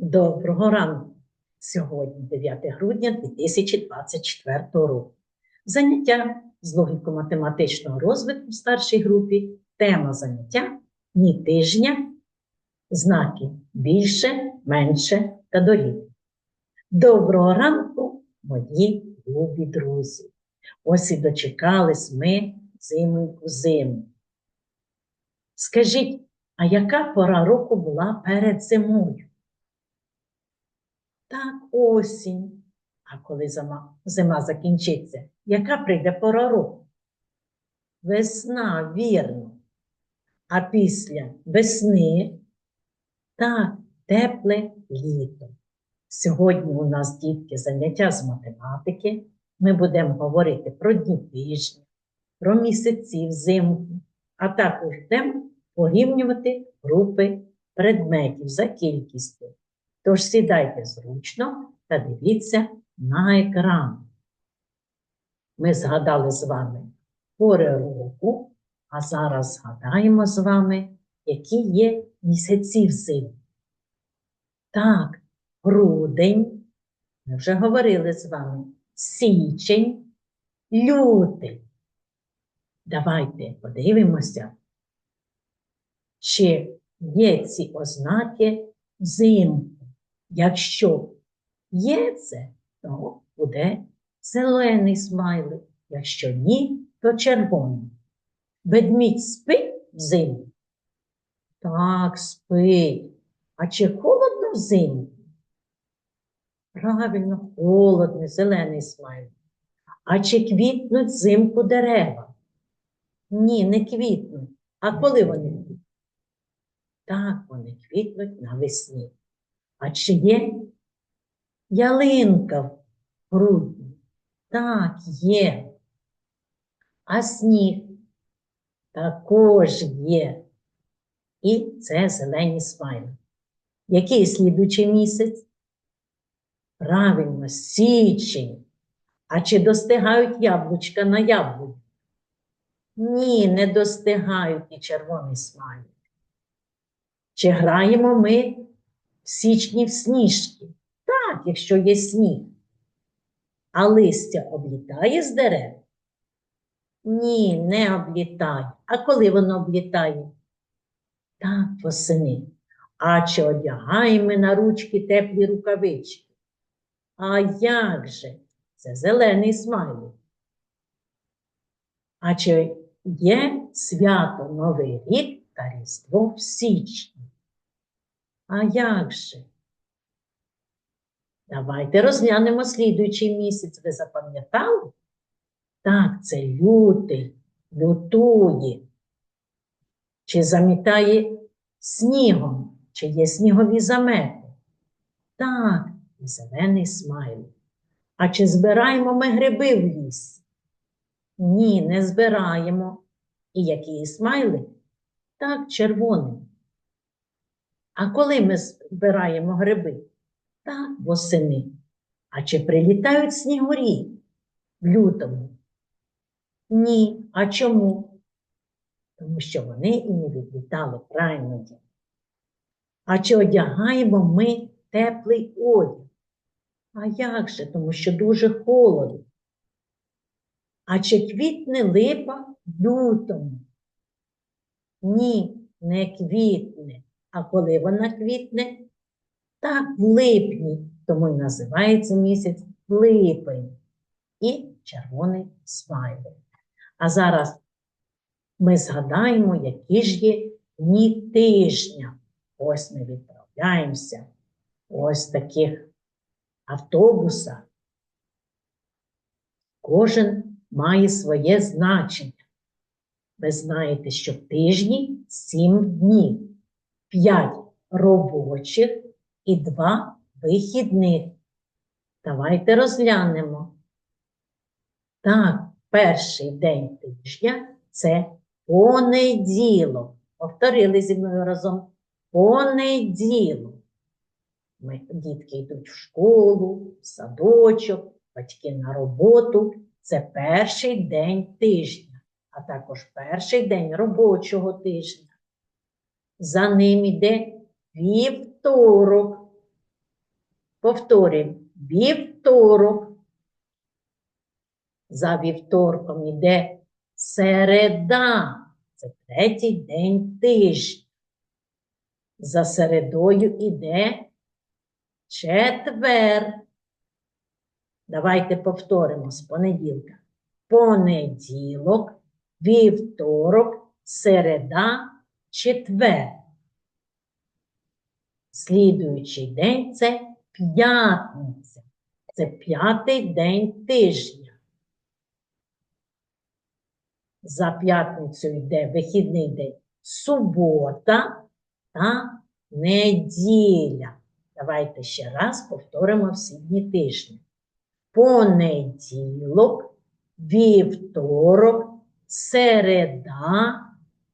Доброго ранку! Сьогодні 9 грудня 2024 року. Заняття з логіко-математичного розвитку в старшій групі. Тема заняття дні тижня, знаки більше, менше та дорівнює. Доброго ранку, мої любі друзі! Ось і дочекались ми зимоньку зиму. Скажіть, а яка пора року була перед зимою? Так, осінь. А коли зима, зима закінчиться, яка прийде пора року? Весна, вірно. А після весни так, тепле літо. Сьогодні у нас, дітки, заняття з математики. Ми будемо говорити про дні тижня, про місяці взимку, а також будемо порівнювати групи предметів за кількістю. Тож сідайте зручно та дивіться на екран. Ми згадали з вами пори року, а зараз згадаємо з вами, які є місяці взимку. Так, грудень, ми вже говорили з вами, січень, лютий. Давайте подивимося, чи є ці ознаки взимку. Якщо є це, то буде зелений смайлик. Якщо ні, то червоний. Ведмідь спить взимку? Так, спить. А чи холодно взимку? Правильно, холодний, зелений смайлик. А чи квітнуть взимку дерева? Ні, не квітнуть. А коли вони квітнуть? Так, вони квітнуть навесні. А чи є ялинка в грудні? Так, є. А сніг також є. І це зелені смайли. Який слідучий місяць? Правильно, січень. А чи достигають яблучка на яблуні? Ні, не достигають і червоний смайлик. Чи граємо ми січні в сніжки? Так, якщо є сніг. А листя облітає з дерев? Ні, не облітає. А коли воно облітає? Так, восени. А чи одягаємо на ручки теплі рукавички? А як же? Це зелений смайлик. А чи є свято Новий рік та Різдво в січні? А як же? Давайте розглянемо слідуючий місяць. Ви запам'ятали? Так, це лютий, лютує. Чи замітає снігом, чи є снігові замети? Так, зелений смайлик. А чи збираємо ми гриби в лісі? Ні, не збираємо. І який смайлик? Так, червоний. А коли ми збираємо гриби? Так, восени. А чи прилітають снігурі в лютому? Ні. А чому? Тому що вони і не відлітали правильно. А чи одягаємо ми теплий одяг? А як же? Тому що дуже холодно. А чи квітне липа в лютому? Ні, не квітне. А коли вона квітне? Так, в липні, тому й називається місяць липень і червоний смайлик. А зараз ми згадаємо, які ж є дні тижня. Ось ми відправляємося. Ось таких автобусах. Кожен має своє значення. Ви знаєте, що в тижні 7 днів, 5 робочих і 2 вихідних. Давайте розглянемо. Так, перший день тижня це понеділок. Повторили зі мною разом. Понеділок. Ми, дітки йдуть в школу, в садочок, батьки на роботу. Це перший день тижня, а також перший день робочого тижня. За ним іде вівторок. Повторюємо. Вівторок. За вівторком іде середа. Це третій день тижня. За середою іде четвер. Давайте повторимо з понеділка. Понеділок, вівторок, середа, четвер. Слідуючий день це п'ятниця. Це п'ятий день тижня. За п'ятницю йде вихідний день субота та неділя. Давайте ще раз повторимо всі дні тижня. Понеділок, вівторок, середа,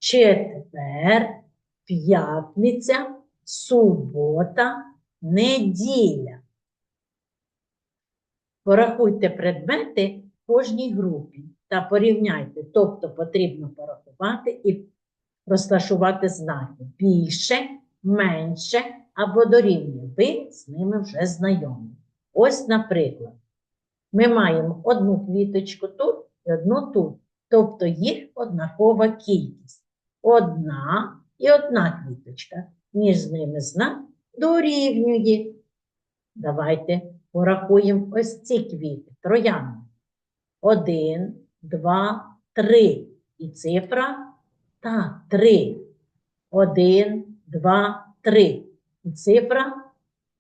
четвер, п'ятниця, субота, неділя. Порахуйте предмети в кожній групі та порівняйте, тобто потрібно порахувати і розташувати знаки більше, менше або дорівнює. Ви з ними вже знайомі. Ось, наприклад, ми маємо одну квіточку тут і одну тут. Тобто їх однакова кількість. Одна і одна квіточка. Між ними знак дорівнює. Давайте порахуємо ось ці квіти. Троянди. Один, два, три. І цифра так, три. Один, два, три. І цифра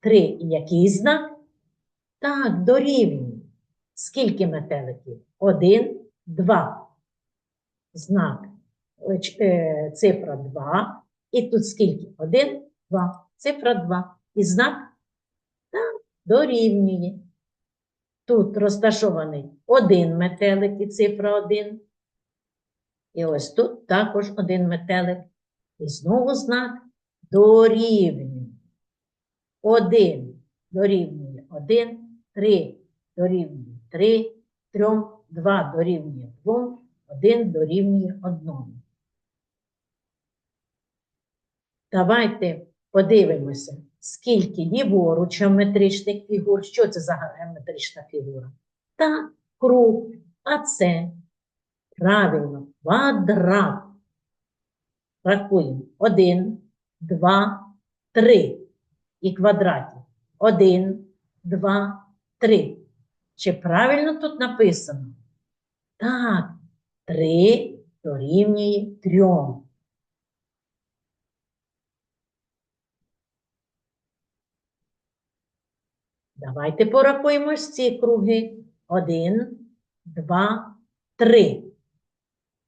три. І який знак? Так, дорівнює. Скільки метеликів? Один, два. Знак. Е, Цифра 2. І тут скільки? Один, два. Цифра 2. І знак так, дорівнює. Тут розташований один метелик і цифра 1. І ось тут також один метелик. І знову знак дорівнює. Один дорівнює один, три дорівнює три, трьом, два дорівнює двом, один дорівнює одному. Давайте подивимося, скільки ліворуч геометричних фігур. Що це за геометрична фігура? Так, круг. А це правильно квадрат. Рахуємо. Один, два, три. І квадратів. Один, два, три. Чи правильно тут написано? Так, три дорівнює трьом. Давайте порахуємо ось ці круги. Один, два, три.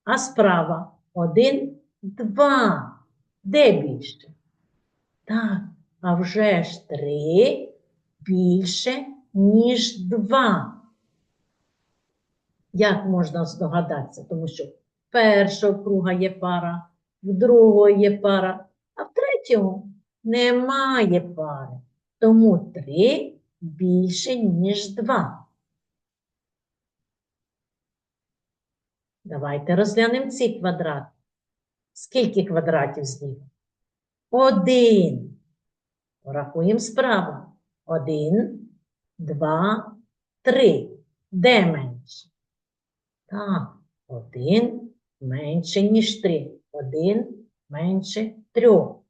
А справа один, два. Де більше? Так, а вже ж три більше, ніж два. Як можна здогадатися? Тому що в першого круга є пара, в другого є пара, а в третього немає пари. Тому три більше, ніж два. Давайте розглянемо ці квадрати. Скільки квадратів зліва? Один. Порахуємо справа. Один, два, три. Де менше? Так, один менше, ніж три. Один менше трьох.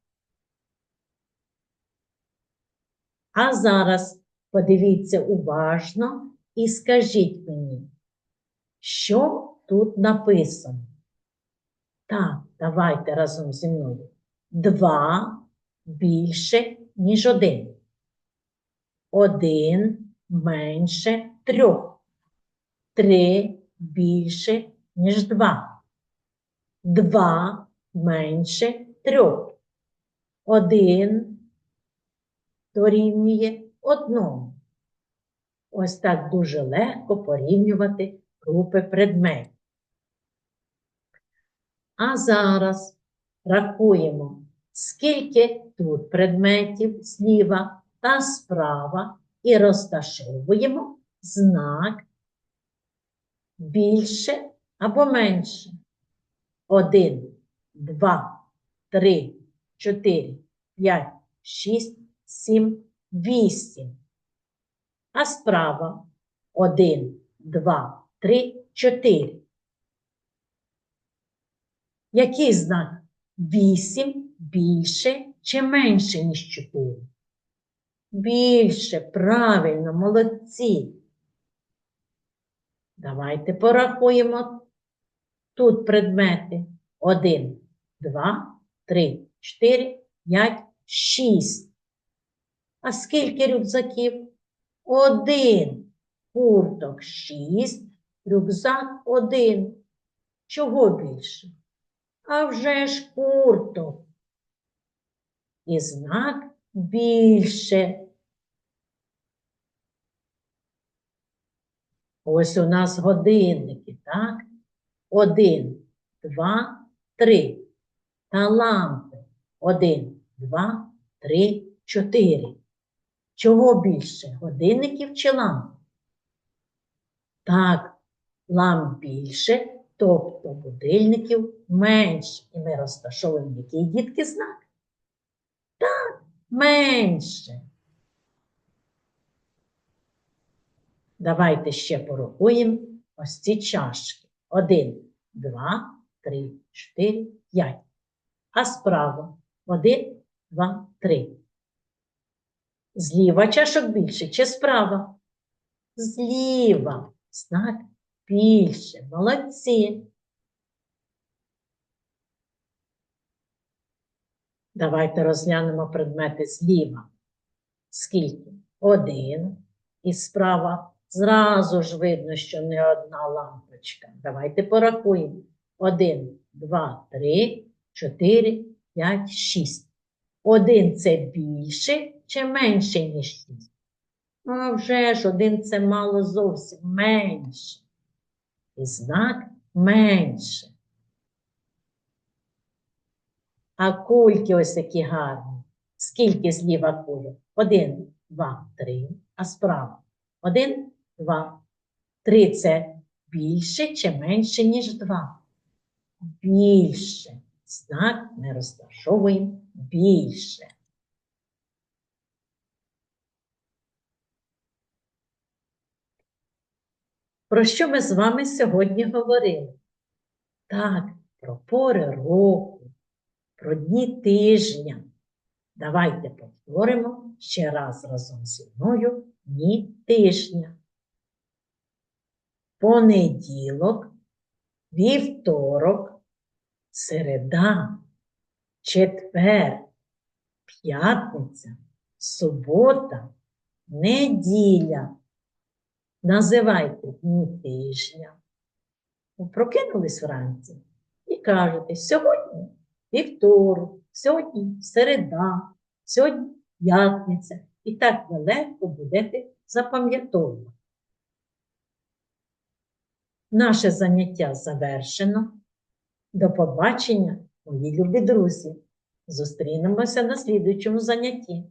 А зараз подивіться уважно і скажіть мені, що тут написано? Так, давайте разом зі мною. Два більше, ніж один. Один менше трьох. Три більше, ніж два. Два менше трьох. Один дорівнює одному. Ось так дуже легко порівнювати групи предметів. А зараз рахуємо, скільки тут предметів зліва та справа і розташовуємо знак більше або менше. Один, два, три, чотири, п'ять, шість, сім, вісім. а справа 1, 2, 3, 4. Який знак? 8 більше чи менше, ніж 4? Більше, правильно, молодці. Давайте порахуємо тут предмети. 1, 2, 3, 4, 5, 6. А скільки рюкзаків? Один. Курток 6, рюкзак 1. Чого більше? А вже ж курток. І знак більше. Ось у нас годинники, так? Один, два, три. Та лампи. Один, два, три, чотири. Чого більше? Годинників чи ламп? Так, ламп більше, тобто будильників менше. І ми розташовуємо який дітки знак? Так, менше. Давайте ще порахуємо ось ці чашки. Один, два, три, чотири, п'ять. А справа один, два, три. Зліва чашок більше чи справа? Зліва. Знак більше. Молодці. Давайте розглянемо предмети зліва. Скільки? Один. І справа зразу ж видно, що не одна лампочка. Давайте порахуємо. Один, два, три, чотири, п'ять, шість. Один це більше чи менше, ніж шість? А вже ж один це мало зовсім менше. І знак менше. А кульки ось такі гарні. Скільки зліва кульок? Один, два, три. А справа? Один, два. Три це більше чи менше, ніж два? Більше. Знак ми розташовуємо більше. Про що ми з вами сьогодні говорили? Так, про пори року, про дні тижня. Давайте повторимо ще раз разом зі мною дні тижня. Понеділок, вівторок, середа, четвер, п'ятниця, субота, неділя. Називайте дні тижня. Прокинулись вранці і кажете, сьогодні вівторок, сьогодні середа, сьогодні п'ятниця. І так ви легко будете запам'ятовувати. Наше заняття завершено. До побачення, мої любі друзі. Зустрінемося на слідуючому занятті.